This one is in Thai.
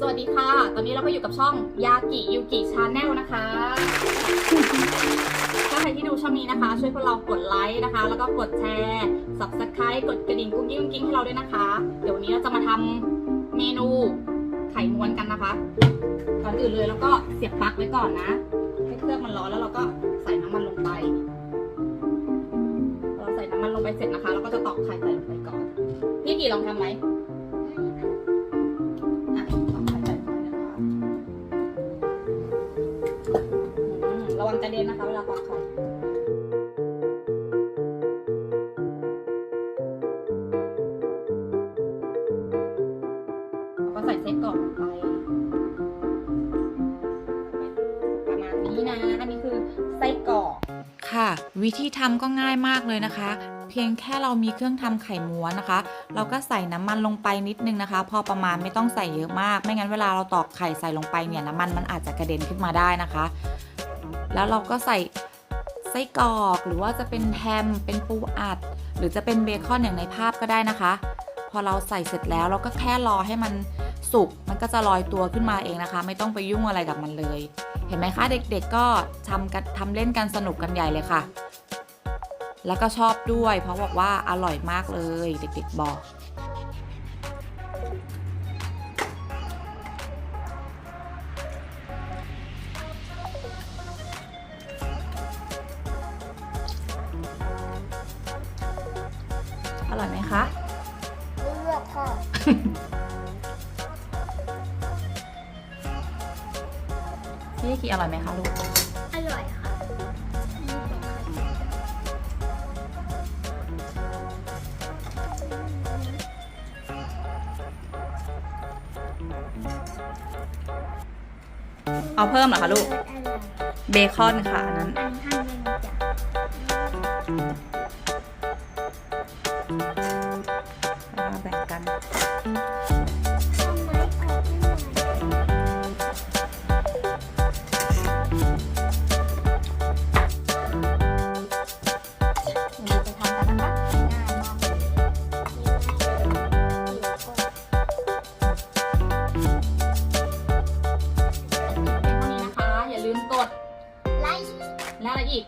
สวัสดีค่ะ ตอนนี้เราก็อยู่กับช่องยากิยูกิชาแนลนะคะ ถ้าใครที่ดูช่องนี้นะคะ ช่วยพวกเรากดไลค์นะคะ แล้วก็กดแชร์ subscribe กดกระดิ่งกุ้งกิ้งกุ้งกิ้งให้เราด้วยนะคะ เดี๋ยววันนี้เราจะมาทำเมนูไข่ม้วนกันนะคะ ก่อนอื่นเลยเราก็เสียบปลั๊กไว้ก่อนนะ ให้เครื่องมันร้อนแล้วเราก็ใส่น้ำมันลงไปพอเราใส่น้ำมันลงไปเสร็จนะคะ เราก็จะตอกไข่ใส่ลงไปก่อน พี่กี่ลองทำไหม ระเด็นนะคะเวลาตอกไข่ก็ใส่ไส้กรอกลงไป ประมาณนี้นะ อันนี้คือไส้กรอกค่ะ วิธีทำก็ง่ายมากเลยนะคะ เพียงแค่เรามีเครื่องทำไข่ม้วนนะคะ เราก็ใส่น้ำมันลงไปนิดนึงนะคะ พอประมาณไม่ต้องใส่เยอะมาก ไม่งั้นเวลาเราตอกไข่ใส่ลงไปเนี่ยน้ำมันมันอาจจะกระเด็นขึ้นมาได้นะคะ แล้วเราก็ใส่ไส้กรอกหรือว่าจะเป็นแฮมเป็นปูอัด หรือจะเป็นเบคอนอย่างในภาพก็ได้นะคะ พอเราใส่เสร็จแล้วเราก็แค่รอให้มันสุกมันก็จะลอยตัวขึ้นมาเองนะคะ ไม่ต้องไปยุ่งอะไรกับมันเลย เห็นไหมคะเด็กๆก็ทำกันทำเล่นกันสนุกกันใหญ่เลยค่ะ แล้วก็ชอบด้วย เพราะบอกว่าอร่อยมากเลย เด็กๆบอก อร่อยไหมคะเลือกค่ะพี่คิอร่อยไหมคะลูก อร่อยค่ะ เอาเพิ่มเหรอคะลูกอร่อยเบคอนค่ะอันนั้น อันท่านเป็นจ้ะ แบ่งกันทำไมออกไม่หน่อยเดี๋ยวเราไปทำกันนะคะง่ายมากเลยเป็นเท่านี้นะคะอย่าลืมกดไลค์และอะไรอีก